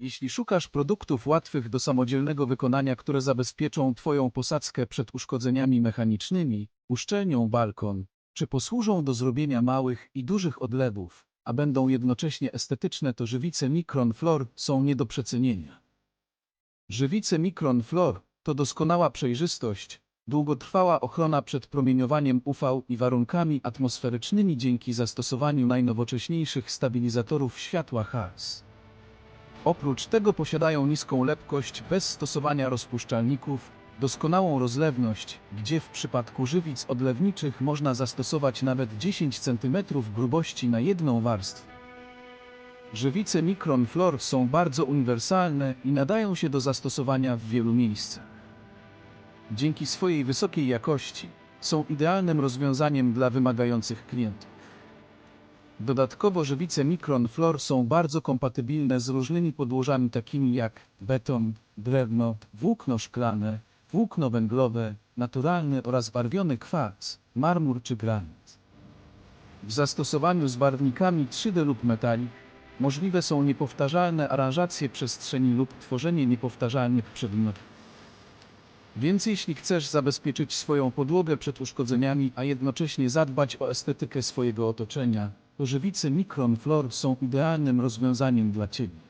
Jeśli szukasz produktów łatwych do samodzielnego wykonania, które zabezpieczą Twoją posadzkę przed uszkodzeniami mechanicznymi, uszczelnią balkon, czy posłużą do zrobienia małych i dużych odlewów, a będą jednocześnie estetyczne, to żywice Micron Flor są nie do przecenienia. Żywice Micron Flor to doskonała przejrzystość, długotrwała ochrona przed promieniowaniem UV i warunkami atmosferycznymi dzięki zastosowaniu najnowocześniejszych stabilizatorów światła HARS. Oprócz tego posiadają niską lepkość bez stosowania rozpuszczalników, doskonałą rozlewność, gdzie w przypadku żywic odlewniczych można zastosować nawet 10 cm grubości na jedną warstwę. Żywice Micron Flor są bardzo uniwersalne i nadają się do zastosowania w wielu miejscach. Dzięki swojej wysokiej jakości są idealnym rozwiązaniem dla wymagających klientów. Dodatkowo żywice Micron Flor są bardzo kompatybilne z różnymi podłożami takimi jak beton, drewno, włókno szklane, włókno węglowe, naturalny oraz barwiony kwarc, marmur czy granit. W zastosowaniu z barwnikami 3D lub metalik możliwe są niepowtarzalne aranżacje przestrzeni lub tworzenie niepowtarzalnych przedmiotów. Więc jeśli chcesz zabezpieczyć swoją podłogę przed uszkodzeniami, a jednocześnie zadbać o estetykę swojego otoczenia, to żywice Micron Flor są idealnym rozwiązaniem dla Ciebie.